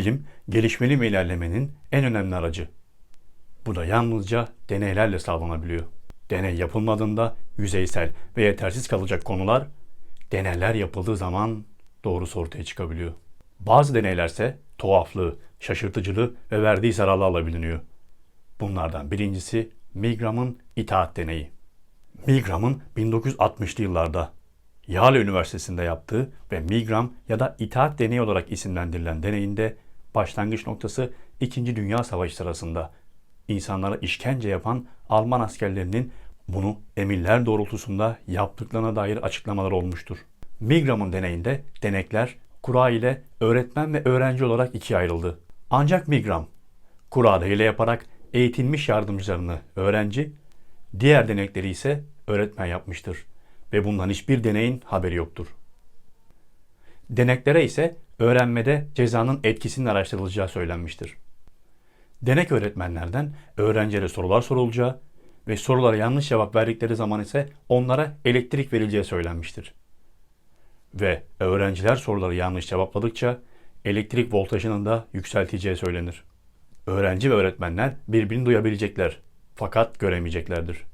Bilim, gelişmeli ve ilerlemenin en önemli aracı. Bu da yalnızca deneylerle sağlanabiliyor. Deney yapılmadığında yüzeysel ve yetersiz kalacak konular, deneyler yapıldığı zaman doğrusu ortaya çıkabiliyor. Bazı deneylerse tuhaflığı, şaşırtıcılığı ve verdiği zararlarla biliniyor. Bunlardan birincisi Milgram'ın itaat deneyi. Milgram'ın 1960'lı yıllarda Yale Üniversitesi'nde yaptığı ve Milgram ya da itaat deneyi olarak isimlendirilen deneyinde başlangıç noktası 2. Dünya Savaşı sırasında insanlara işkence yapan Alman askerlerinin bunu emirler doğrultusunda yaptıklarına dair açıklamalar olmuştur. Milgram'ın deneyinde denekler kura ile öğretmen ve öğrenci olarak ikiye ayrıldı. Ancak Milgram kurada hile yaparak eğitilmiş yardımcılarını öğrenci, diğer denekleri ise öğretmen yapmıştır ve bundan hiçbir deneyin haberi yoktur. Deneklere ise öğrenmede cezanın etkisinin araştırılacağı söylenmiştir. Denek öğretmenlerden öğrencilere sorular sorulacağı ve sorulara yanlış cevap verdikleri zaman ise onlara elektrik verileceği söylenmiştir. Ve öğrenciler soruları yanlış cevapladıkça elektrik voltajının da yükselteceği söylenir. Öğrenci ve öğretmenler birbirini duyabilecekler fakat göremeyeceklerdir.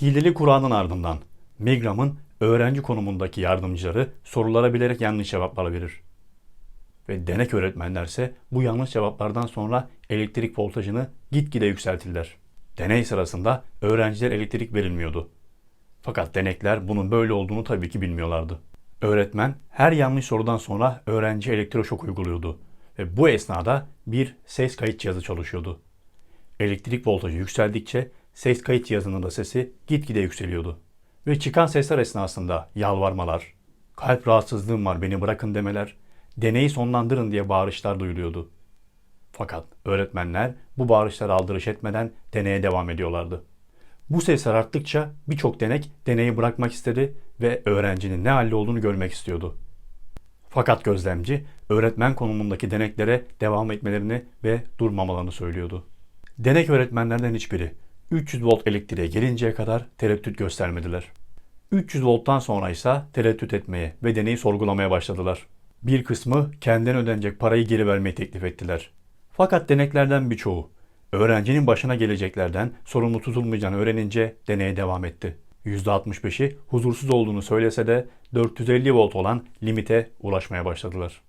Hileli Kur'an'ın ardından Milgram'ın öğrenci konumundaki yardımcıları sorulara bilerek yanlış cevaplar verir. Ve denek öğretmenlerse bu yanlış cevaplardan sonra elektrik voltajını gitgide yükseltirler. Deney sırasında öğrenciler elektrik verilmiyordu. Fakat denekler bunun böyle olduğunu tabii ki bilmiyorlardı. Öğretmen her yanlış sorudan sonra öğrenci elektroşok uyguluyordu ve bu esnada bir ses kayıt cihazı çalışıyordu. Elektrik voltajı yükseldikçe ses kayıt cihazının da sesi gitgide yükseliyordu. Ve çıkan sesler esnasında yalvarmalar, kalp rahatsızlığım var beni bırakın demeler, deneyi sonlandırın diye bağırışlar duyuluyordu. Fakat öğretmenler bu bağırışlara aldırış etmeden deneye devam ediyorlardı. Bu sesler arttıkça birçok denek deneyi bırakmak istedi ve öğrencinin ne halde olduğunu görmek istiyordu. Fakat gözlemci öğretmen konumundaki deneklere devam etmelerini ve durmamalarını söylüyordu. Denek öğretmenlerden hiçbiri 300 volt elektriğe gelinceye kadar tereddüt göstermediler. 300 volttan sonra ise tereddüt etmeye ve deneyi sorgulamaya başladılar. Bir kısmı kendilerine ödenecek parayı geri vermeyi teklif ettiler. Fakat deneklerden birçoğu öğrencinin başına geleceklerden sorumlu tutulmayacağını öğrenince deneye devam etti. %65'i huzursuz olduğunu söylese de 450 volt olan limite ulaşmaya başladılar.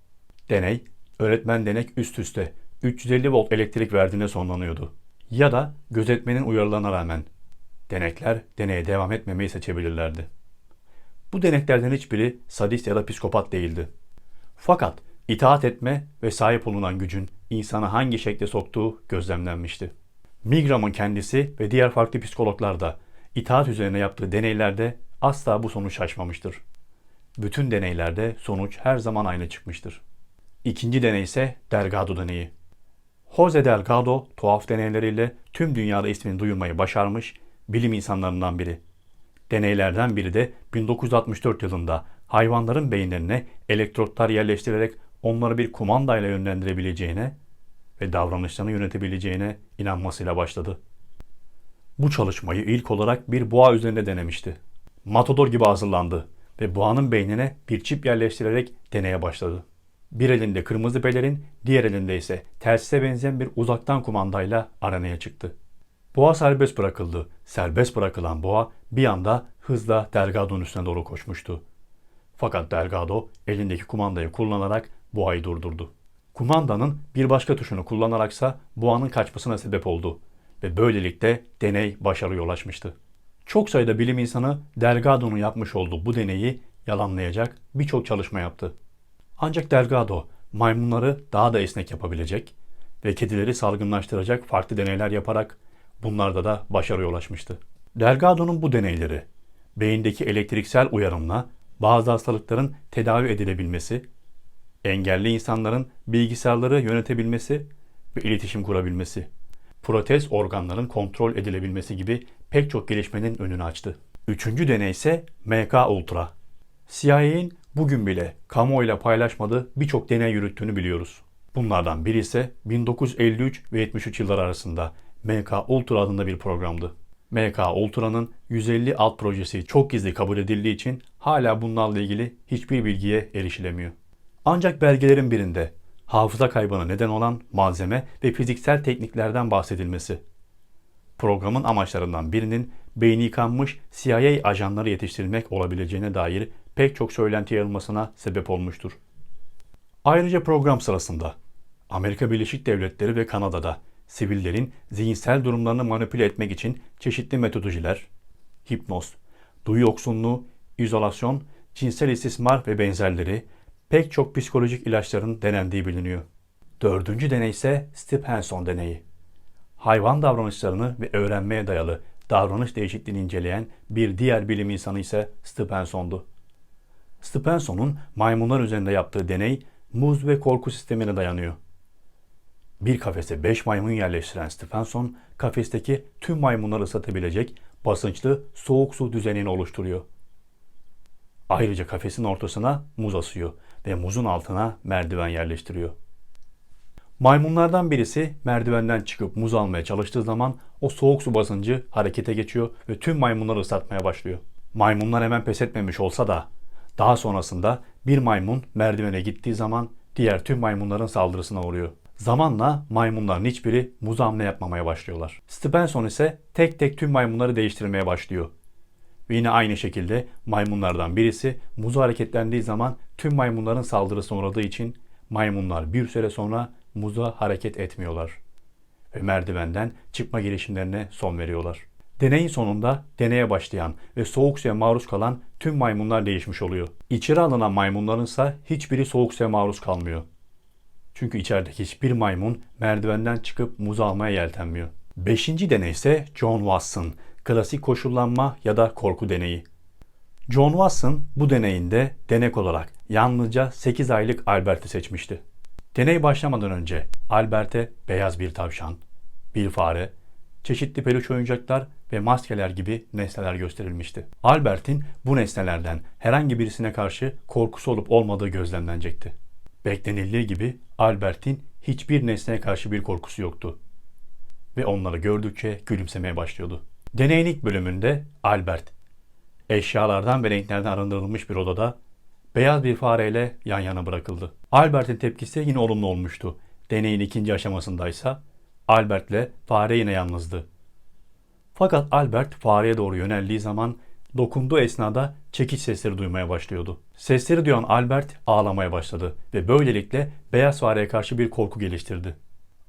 Deney, öğretmen denek üst üste 350 volt elektrik verdiğinde sonlanıyordu. Ya da gözetmenin uyarılarına rağmen denekler deneye devam etmemeyi seçebilirlerdi. Bu deneklerden hiçbiri sadist ya da psikopat değildi. Fakat itaat etme ve sahip olunan gücün insanı hangi şekle soktuğu gözlemlenmişti. Milgram'ın kendisi ve diğer farklı psikologlar da itaat üzerine yaptığı deneylerde asla bu sonuç şaşmamıştır. Bütün deneylerde sonuç her zaman aynı çıkmıştır. İkinci deney ise Delgado deneyi. Jose Delgado tuhaf deneyleriyle tüm dünyada ismini duyurmayı başarmış bilim insanlarından biri. Deneylerden biri de 1964 yılında hayvanların beyinlerine elektrotlar yerleştirerek onları bir kumandayla yönlendirebileceğine ve davranışlarını yönetebileceğine inanmasıyla başladı. Bu çalışmayı ilk olarak bir boğa üzerinde denemişti. Matador gibi hazırlandı ve boğanın beynine bir çip yerleştirerek deneye başladı. Bir elinde kırmızı pelerin, diğer elinde ise telsize benzeyen bir uzaktan kumandayla arenaya çıktı. Boğa serbest bırakıldı. Serbest bırakılan boğa bir anda hızla Delgado'nun üstüne doğru koşmuştu. Fakat Delgado elindeki kumandayı kullanarak boğayı durdurdu. Kumandanın bir başka tuşunu kullanaraksa boğanın kaçmasına sebep oldu ve böylelikle deney başarıya ulaşmıştı. Çok sayıda bilim insanı Delgado'nun yapmış olduğu bu deneyi yalanlayacak birçok çalışma yaptı. Ancak Delgado maymunları daha da esnek yapabilecek ve kedileri salgınlaştıracak farklı deneyler yaparak bunlarda da başarıya ulaşmıştı. Delgado'nun bu deneyleri beyindeki elektriksel uyarımla bazı hastalıkların tedavi edilebilmesi, engelli insanların bilgisayarları yönetebilmesi ve iletişim kurabilmesi, protez organların kontrol edilebilmesi gibi pek çok gelişmenin önünü açtı. Üçüncü deney ise MK Ultra. CIA'nin bugün bile kamuoyuyla paylaşmadığı birçok deney yürüttüğünü biliyoruz. Bunlardan biri ise 1953 ve 73 yıllar arasında MK Ultra adında bir programdı. MK Ultra'nın 150 alt projesi çok gizli kabul edildiği için hala bunlarla ilgili hiçbir bilgiye erişilemiyor. Ancak belgelerin birinde hafıza kaybına neden olan malzeme ve fiziksel tekniklerden bahsedilmesi. Programın amaçlarından birinin beyni yıkanmış CIA ajanları yetiştirmek olabileceğine dair pek çok söylenti yayılmasına sebep olmuştur. Ayrıca program sırasında Amerika Birleşik Devletleri ve Kanada'da sivillerin zihinsel durumlarını manipüle etmek için çeşitli metodolojiler, hipnoz, duyu yoksunluğu, izolasyon, cinsel istismar ve benzerleri pek çok psikolojik ilaçların denendiği biliniyor. Dördüncü deney ise Stephenson deneyi. Hayvan davranışlarını ve öğrenmeye dayalı davranış değişikliğini inceleyen bir diğer bilim insanı ise Stephenson'du. Stephenson'un maymunlar üzerinde yaptığı deney muz ve korku sistemine dayanıyor. Bir kafese 5 maymun yerleştiren Stephenson, kafesteki tüm maymunları ısıtabilecek basınçlı soğuk su düzenini oluşturuyor. Ayrıca kafesin ortasına muz asıyor ve muzun altına merdiven yerleştiriyor. Maymunlardan birisi merdivenden çıkıp muz almaya çalıştığı zaman o soğuk su basıncı harekete geçiyor ve tüm maymunları ıslatmaya başlıyor. Maymunlar hemen pes etmemiş olsa da daha sonrasında bir maymun merdivene gittiği zaman diğer tüm maymunların saldırısına uğruyor. Zamanla maymunların hiçbiri muz hamle yapmamaya başlıyorlar. Stevenson ise tek tek tüm maymunları değiştirmeye başlıyor. Ve yine aynı şekilde maymunlardan birisi muzu hareketlendiği zaman tüm maymunların saldırısına uğradığı için maymunlar bir süre sonra muza hareket etmiyorlar. Ve merdivenden çıkma girişimlerine son veriyorlar. Deneyin sonunda deneye başlayan ve soğuk suya maruz kalan tüm maymunlar değişmiş oluyor. İçeri alınan maymunların ise hiçbiri soğuk suya maruz kalmıyor. Çünkü içerideki hiçbir maymun merdivenden çıkıp muz almaya yeltenmiyor. Beşinci deney ise John Watson, klasik koşullanma ya da korku deneyi. John Watson bu deneyinde denek olarak yalnızca 8 aylık Albert'i seçmişti. Deney başlamadan önce Albert'e beyaz bir tavşan, bir fare, çeşitli peluş oyuncaklar ve maskeler gibi nesneler gösterilmişti. Albert'in bu nesnelerden herhangi birisine karşı korkusu olup olmadığı gözlemlenecekti. Beklenildiği gibi Albert'in hiçbir nesneye karşı bir korkusu yoktu. Ve onları gördükçe gülümsemeye başlıyordu. Deneyin ilk bölümünde Albert, eşyalardan ve renklerden arındırılmış bir odada beyaz bir fareyle yan yana bırakıldı. Albert'in tepkisi yine olumlu olmuştu. Deneyin ikinci aşamasındaysa Albert'le fare yine yalnızdı. Fakat Albert fareye doğru yöneldiği zaman dokunduğu esnada çekiç sesleri duymaya başlıyordu. Sesleri duyan Albert ağlamaya başladı ve böylelikle beyaz fareye karşı bir korku geliştirdi.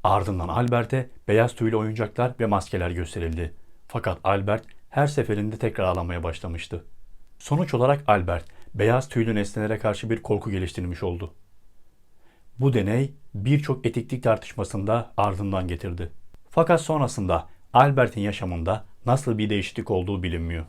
Ardından Albert'e beyaz tüylü oyuncaklar ve maskeler gösterildi. Fakat Albert her seferinde tekrar ağlamaya başlamıştı. Sonuç olarak Albert beyaz tüylü nesnelere karşı bir korku geliştirmiş oldu. Bu deney birçok etiklik tartışmasında ardından getirdi. Fakat sonrasında Albert'in yaşamında nasıl bir değişiklik olduğu bilinmiyor.